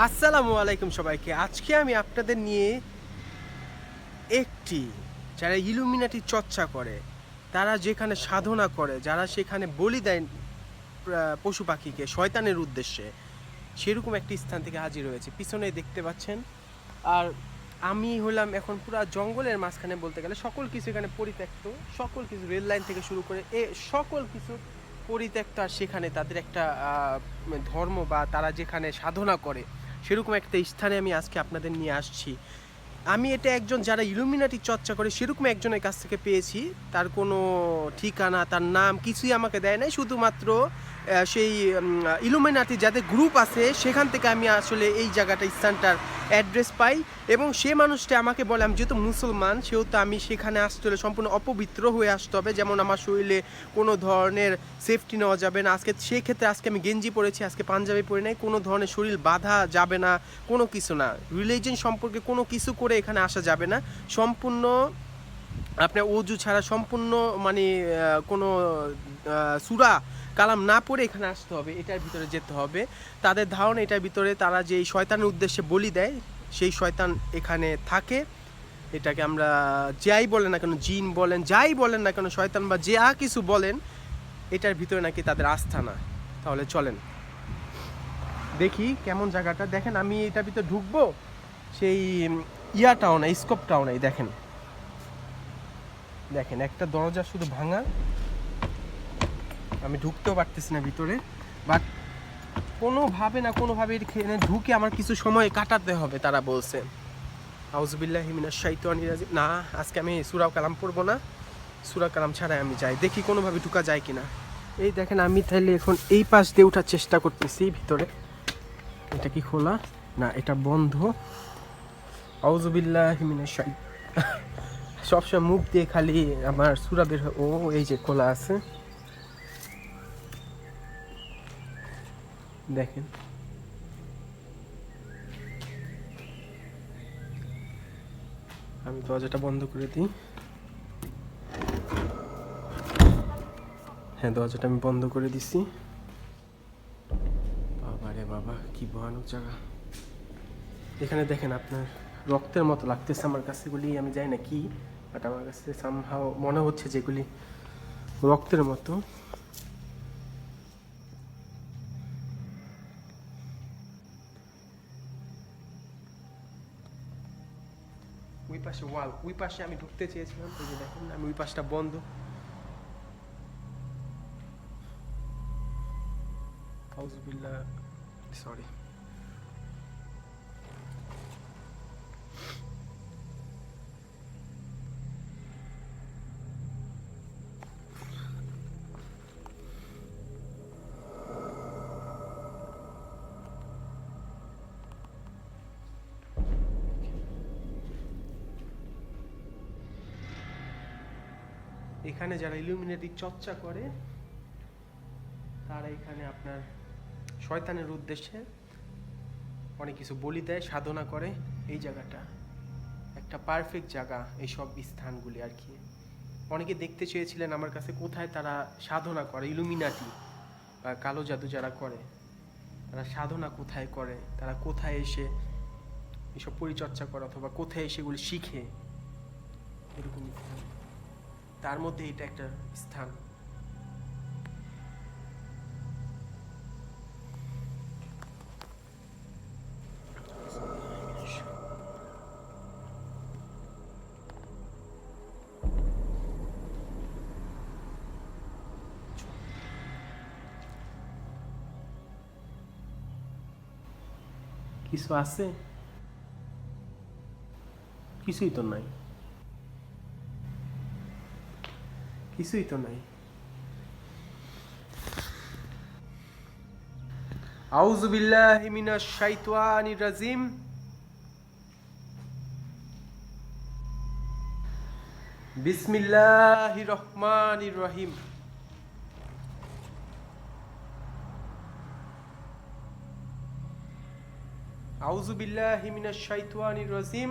আসসালামু আলাইকুম সবাইকে। আজকে আমি আপনাদের নিয়ে একটি, যারা ইলুমিনাটি চর্চা করে, তারা যেখানে সাধনা করে, যারা সেখানে বলি দেয় পশু পাখিকে, শয়তানের উদ্দেশ্যে, সেরকম একটি স্থান থেকে হাজির হয়েছে। পিছনে দেখতে পাচ্ছেন, আর আমি হলাম এখন পুরো জঙ্গলের মাঝখানে বলতে গেলে সকল কিছু এখানে পরিত্যক্ত, সকল কিছু রেল লাইন থেকে শুরু করে, এ সকল কিছু পরিত্যক্ত, আর সেখানে তাদের একটা ধর্ম বা তারা যেখানে সাধনা করে সেরকম একটা স্থানে আমি আজকে আপনাদের নিয়ে আসছি। আমি এটা একজন যারা ইলুমিনাটি চর্চা করে, সেরকম একজনের কাছ থেকে পেয়েছি। তার কোনো ঠিকানা, তার নাম কিছুই আমাকে দেয় নাই। শুধুমাত্র সেই ইলুমিনাটি যাদের গ্রুপ আছে, সেখান থেকে আমি আসলে এই জায়গাটা স্থানটার অ্যাড্রেস পাই এবং সে মানুষটা আমাকে বলে, আমি যেহেতু মুসলমান, সেহেতু আমি সেখানে আসতে হলে সম্পূর্ণ অপবিত্র হয়ে আসতে হবে। যেমন আমার শরীরে কোনো ধরনের সেফটি নেওয়া যাবে না। আজকে সেই ক্ষেত্রে আজকে আমি গেঞ্জি পরেছি, আজকে পাঞ্জাবি পরে নাই। কোনো ধরনের শরীর বাধা যাবে না, কোনো কিছু না। রিলিজন সম্পর্কে কোনো কিছু করে এখানে আসা যাবে না। সম্পূর্ণ আপনার অজু ছাড়া সম্পূর্ণ মানে কোনো সুরা কালাম না পড়ে এখানে আসতে হবে, এটার ভিতরে যেতে হবে। তাদের ধারণা এটার ভিতরে তারা যে শয়তানের উদ্দেশ্যে বলি দেয়, সেই শয়তান এখানে থাকে। এটাকে আমরা যাই বলেন না কেন, জিন বলেন, যাই বলেন না কেন, শয়তান বা যা কিছু বলেন, এটার ভিতরে নাকি তাদের আস্থা না। তাহলে চলেন। দেখি কেমন জায়গাটা। দেখেন, আমি এটার ভিতরে ঢুকবো, সেই ইয়াটাও না স্কোপটাও নাই, দেখেন। দেখেন, একটা দরজা শুধু ভাঙা আমি ঢুকতেও পারতেছি না ভিতরে। বাট কোনোভাবে না কোনোভাবে এখানে ঢুকে আমার কিছু সময় কাটাতে হবে, তারা বলছে। আউজবিল্লাহ হিমিনার শাইতানির রাজিম। না, আজকে আমি সুরাও কালাম পড়ব না। সুরা কালাম ছাড়াই আমি যাই। দেখি কোনোভাবে ঢুকা যায় কিনা। এই দেখেন, আমি তাহলে এখন এই পাশ দিয়ে ওঠার চেষ্টা করতেছি ভিতরে। এটা কি খোলা? না, এটা বন্ধ। আউজবিল্লাহ হিমিনার শাই সবসময় মুখ দিয়ে খালি আমার সুরা বের ও, এই যে খোলা আছে। দেখেন। আমি দরজাটা বন্ধ করে দিই। হ্যাঁ দরজাটা আমি বন্ধ করে দিছি। বাবা রে বাবা, কি ভয়ানক জায়গা। এখানে দেখেন আপনার রক্তের মতো লাগতেছে আমার কাছে, এগুলি আমি জানি না কি বাট আমার কাছে সামহাও মনে হচ্ছে যেগুলি রক্তের মতো। ওই পাশে ওয়াল, ওই পাশে আমি ঢুকতে চেয়েছিলাম এই যে দেখেন, আমি ওই পাশটা বন্ধ। হাউজবিল্লা সরি এখানে যারা ইলুমিনেটি চর্চা করে, তারা এখানে আপনার শয়তানের উদ্দেশ্যে অনেক কিছু বলি দেয়, সাধনা করে। এই জায়গাটা একটা পারফেক্ট জায়গা এই সব স্থানগুলি আর কি। অনেকে দেখতে চেয়েছিলেন আমার কাছে কোথায় তারা সাধনা করে ইলুমিনাটি বা কালো জাদু যারা করে, তারা সাধনা কোথায় করে, তারা কোথায় এসে এসব পরিচর্যা করে অথবা কোথায় এসে এগুলি শিখে, এরকম তার মধ্যে এটা একটা স্থান। কিছু আছে? কিছুই তো নাই। কিছুই তো নাই। আউযু বিল্লাহি মিনাশ শাইতানির রাজিম। বিসমিল্লাহির রহমানির রহিম। আউযু বিল্লাহি মিনাশ শাইতানির রাজিম।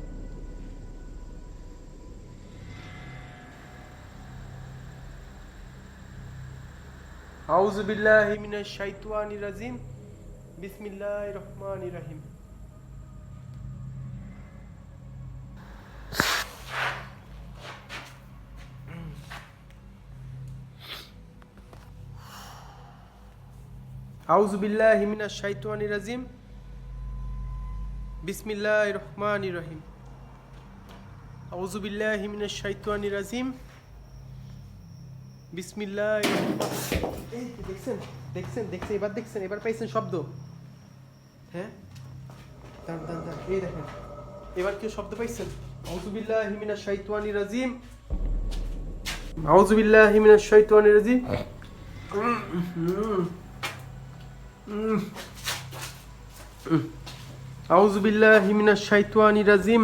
বিল্লাহি মিনাশ শাইতানির রাজিম। বিসমিল্লাহির রহমানির রহিম। আউযু বিল্লাহি মিনাশ শাইতানির রাজিম। বিসমিল্লাহির রহমানির রহিম। আউযু বিল্লাহি মিনাশ শাইতানির রাজিম। তো দেখছেন দেখছেন দেখছেন, এবার দেখছেন, এবার পাইছেন শব্দ। হ্যাঁ? দাঁড়ান দাঁড়ান দাঁড়ান এই দেখেন। এবার কি শব্দ পাইছেন? আউযু বিল্লাহি মিনাশ শাইতানির রাজিম। আউযু বিল্লাহি মিনাশ শাইতানির রাজিম। হুম আউযু বিল্লাহি মিনাশ শাইতানির রাজিম।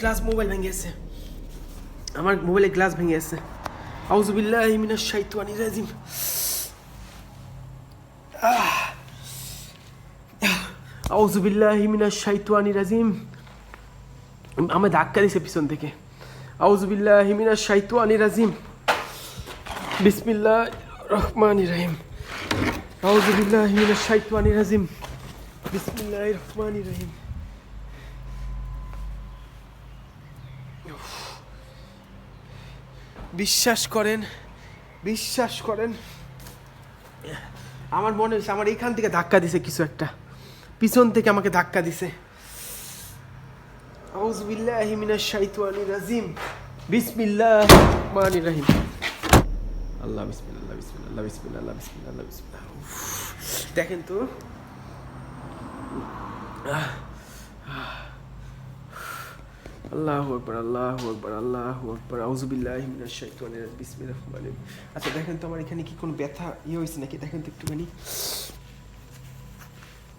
গ্লাস মোবাইল ভেঙে গেছে। আমার মোবাইলে গ্লাস ভেঙে গেছে। আউযু বিল্লাহি মিনাশ শাইতানির রাজিম। আউযু বিল্লাহি মিনাশ শাইতানির রাজিম। আমার ধাক্কা দিছে পিছন থেকে। আউযু বিল্লাহি মিনাশ শাইতানির রাজিম। বিসমিল্লাহ রহমানির রহিম। আউযু বিল্লাহি মিনাশ শাইতানির রাজিম। বিসমিল্লাহির রহমানির রহিম। বিশ্বাস করেন বিশ্বাস করেন। আমার মনে হচ্ছে আমার এইখান থেকে ধাক্কা দিছে কিছু একটা। পিছন থেকে আমাকে ধাক্কা দিছে। দেখেন তো। আল্লাহু আকবার আল্লাহু আকবার আল্লাহু আকবার। আউযু বিল্লাহি শাইতানির রাজিম। বিসমিল্লাহির আচ্ছা দেখেন তো আমার এখানে কি কোনো ব্যথা ইয়ে হয়েছে নাকি? দেখেন তো একটুখানি।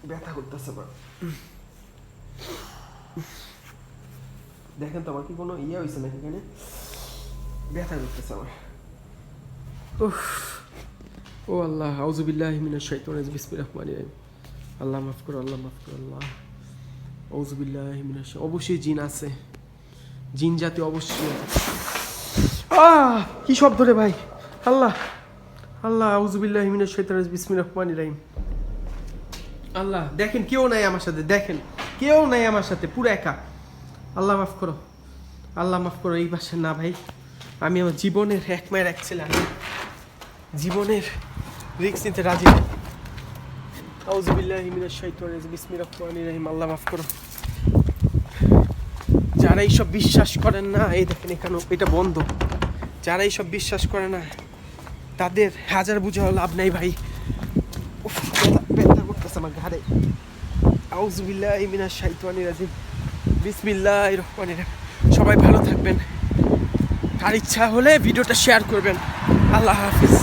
ব্যথা করতেছে আমার দেখেন তো আমার কি কোনো ইয়ে হয়েছে নাকি এখানে? ব্যথা করতেছে আমার। উফ। ও আল্লাহ, আউযু বিল্লাহি মিনাশ শাইতানির রাজিম। বিসমিল্লাহির আল্লাহ মাফ করো, আল্লাহ মাফ করো, আল্লাহ। আউযু বিল্লাহি মিনাশ অবশ্যই জিন আছে। জিন জাতি অবশ্যই আহ, কি সব ধরে ভাই? আল্লাহ আল্লাহ আউযু বিল্লাহি মিনাশ শাইতানির রাজিম, বিসমিল্লাহির রহমানির রহিম। আল্লাহ, দেখেন কেউ নাই আমার সাথে, দেখেন। কেউ নাই আমার সাথে, পুরো একা। আল্লাহ মাফ করো। আল্লাহ মাফ করো, এই পাশে না ভাই। আমি আমার জীবনের এক মায়ের এক ছেলে, আমি জীবনের রিক্স নিতে রাজি নই। আউযু বিল্লাহি মিনাশ শাইতানির রাজিম, বিসমিল্লাহির রহমানির রহিম। আল্লাহ মাফ করো। যারা এইসব বিশ্বাস করেন না, এই দেখেন এখানে এটা বন্ধ। যারা এইসব বিশ্বাস করে না, তাদের হাজার বুঝাও লাভ নাই ভাই। ব্যথা করতেছে আমার ঘাড়ে। আউযু বিল্লাহি মিনাশ শাইতানির রাজিম। বিসমিল্লাহির রহমানির সবাই ভালো থাকবেন। আর ইচ্ছা হলে ভিডিওটা শেয়ার করবেন। আল্লাহ হাফিজ।